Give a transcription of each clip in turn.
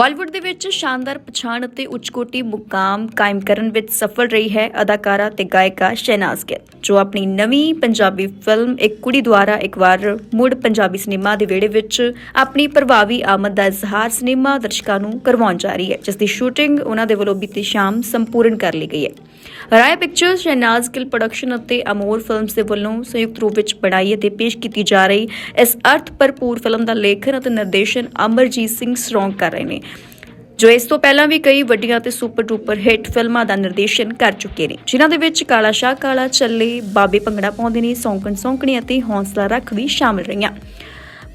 ਬਾਲੀਵੁੱਡ ਦੇ ਵਿੱਚ ਸ਼ਾਨਦਾਰ ਪਛਾਣ ਅਤੇ ਉੱਚਕੋਟੀ ਮੁਕਾਮ ਕਾਇਮ ਕਰਨ ਵਿੱਚ ਸਫਲ ਰਹੀ ਹੈ ਅਦਾਕਾਰਾ ਤੇ ਗਾਇਕਾ ਸ਼ਹਿਨਾਜ਼ ਗਿੱਲ, ਜੋ ਆਪਣੀ ਨਵੀਂ ਪੰਜਾਬੀ ਫਿਲਮ ਇੱਕ ਕੁੜੀ ਦੁਆਰਾ ਇੱਕ ਵਾਰ ਮੁੜ ਪੰਜਾਬੀ ਸਿਨੇਮਾ ਦੇ ਵਿਹੜੇ ਵਿੱਚ ਆਪਣੀ ਪ੍ਰਭਾਵੀ ਆਮਦ ਦਾ ਇਜ਼ਹਾਰ ਸਿਨੇਮਾ ਦਰਸ਼ਕਾਂ ਨੂੰ ਕਰਵਾਉਣ ਜਾ ਰਹੀ ਹੈ, ਜਿਸ ਦੀ ਸ਼ੂਟਿੰਗ ਉਹਨਾਂ ਦੇ ਵੱਲੋਂ ਬੀਤੀ ਸ਼ਾਮ ਸੰਪੂਰਨ ਕਰ ਲਈ ਗਈ ਹੈ। ਰਾਏ ਪਿਕਚਰਸ ਸ਼ਹਿਨਾਜ਼ ਗਿੱਲ ਪ੍ਰੋਡਕਸ਼ਨ ਅਤੇ ਅਮੋਰ ਫਿਲਮਸ ਦੇ ਵੱਲੋਂ ਸੰਯੁਕਤ ਰੂਪ ਵਿੱਚ ਬਣਾਈ ਅਤੇ ਪੇਸ਼ ਕੀਤੀ ਜਾ ਰਹੀ ਇਸ ਅਰਥ ਭਰਪੂਰ ਫਿਲਮ ਦਾ ਲੇਖਨ ਅਤੇ ਨਿਰਦੇਸ਼ਨ ਅਮਰਜੀਤ ਸਿੰਘ ਸਰੋਂਗ ਕਰ ਰਹੇ ਨੇ। ਜੋ ਇਸ ਤੋਂ ਪਹਿਲਾਂ ਵੀ ਕਈ ਵੱਡੀਆਂ ਤੇ ਸੁਪਰ ਡੂਪਰ ਹਿੱਟ ਫਿਲਮਾਂ ਦਾ ਨਿਰਦੇਸ਼ਨ ਕਰ ਚੁੱਕੇ ਨੇ, ਜਿਨ੍ਹਾਂ ਦੇ ਵਿੱਚ ਕਾਲਾ ਸ਼ਾਹ, ਕਾਲਾ ਚੱਲੇ, ਬਾਬੇ ਭੰਗੜਾ ਪਾਉਂਦੇ ਨੇ, ਸੌਂਕਣ ਸੌਂਕਣੀ ਅਤੇ ਹੌਂਸਲਾ ਰੱਖ ਵੀ ਸ਼ਾਮਲ ਰਹੀਆਂ।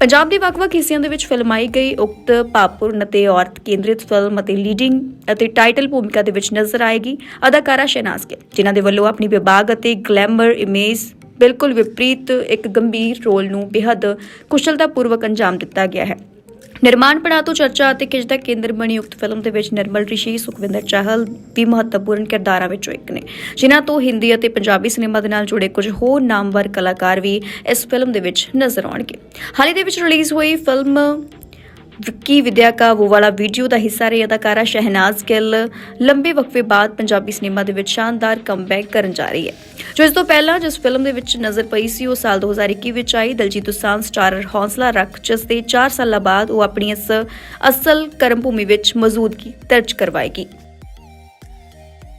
ਪੰਜਾਬ ਦੇ ਵੱਖ-ਵੱਖ ਹਿੱਸਿਆਂ ਦੇ ਵਿੱਚ ਫਿਲਮਾਈ ਗਈ, ਉਕਤ ਪਾਪੂਰਨ ਅਤੇ ਔਰਤ ਕੇਂਦਰਿਤ ਫਿਲਮ ਅਤੇ ਲੀਡਿੰਗ ਅਤੇ ਟਾਈਟਲ ਭੂਮਿਕਾ ਦੇ ਵਿੱਚ ਨਜ਼ਰ ਆਏਗੀ, ਅਦਾਕਾਰਾ ਸ਼ਹਿਨਾਜ਼ ਗਿੱਲ ਜਿਨ੍ਹਾਂ ਦੇ ਵੱਲੋਂ ਆਪਣੀ ਵਿਭਾਗ ਅਤੇ ਗਲੈਮਰ ਇਮੇਜ ਬਿਲਕੁਲ ਵਿਪਰੀਤ ਇੱਕ ਗੰਭੀਰ ਰੋਲ ਨੂੰ ਬੇਹੱਦ ਕੁਸ਼ਲਤਾਪੂਰਵਕ ਅੰਜਾਮ ਦਿੱਤਾ ਗਿਆ ਹੈ। ਨਿਰਮਾਣ ਪੜਾਅ ਤੋਂ ਚਰਚਾ ਅਤੇ ਖਿੱਚ ਦਾ ਕੇਂਦਰ ਬਣੀ ਉਕਤ ਫਿਲਮ ਦੇ ਵਿੱਚ ਨਿਰਮਲ ਰਿਸ਼ੀ, ਸੁਖਵਿੰਦਰ ਚਾਹਲ ਵੀ ਮਹੱਤਵਪੂਰਨ ਕਿਰਦਾਰਾਂ ਵਿੱਚੋਂ ਇੱਕ ਨੇ। ਜਿਨ੍ਹਾਂ ਤੋਂ ਹਿੰਦੀ ਅਤੇ ਪੰਜਾਬੀ ਸਿਨੇਮਾ ਦੇ ਨਾਲ ਜੁੜੇ ਕੁਝ ਹੋਰ ਨਾਮਵਰ ਕਲਾਕਾਰ ਵੀ ਇਸ ਫਿਲਮ ਦੇ ਵਿੱਚ ਨਜ਼ਰ ਆਉਣਗੇ। ਹਾਲੇ ਦੇ ਵਿੱਚ ਰਿਲੀਜ਼ ਹੋਈ ਫਿਲਮ ਵਿੱਕੀ ਵਿਦਿਆ ਕਾ ਉਹ ਵਾਲਾ ਵੀਡੀਓ ਦਾ ਹਿੱਸਾ ਰਹੀ ਅਦਾਕਾਰਾ ਸ਼ਹਿਨਾਜ਼ ਗਿੱਲ? ਲੰਬੇ ਵਕਫੇ ਬਾਅਦ ਪੰਜਾਬੀ ਸਿਨੇਮਾ ਦੇ ਵਿੱਚ ਸ਼ਾਨਦਾਰ ਕਮਬੈਕ ਕਰਨ ਜਾ ਰਹੀ ਹੈ। ਜੋ ਇਸ ਤੋਂ ਪਹਿਲਾਂ ਜਿਸ ਫਿਲਮ ਦੇ ਵਿੱਚ ਨਜ਼ਰ ਪਈ ਸੀ, ਉਹ ਸਾਲ 2021 ਵਿੱਚ ਆਈ। ਦਲਜੀਤ ਦੋਸਾਂਝ ਸਟਾਰਰ ਹੌਸਲਾ ਰੱਖ, ਜਿਸ ਦੇ 4 ਸਾਲਾਂ ਬਾਅਦ ਉਹ ਆਪਣੀ ਇਸ ਅਸਲ ਕਰਮ ਭੂਮੀ ਵਿੱਚ ਮੌਜੂਦਗੀ ਦਰਜ ਕਰਵਾਏਗੀ।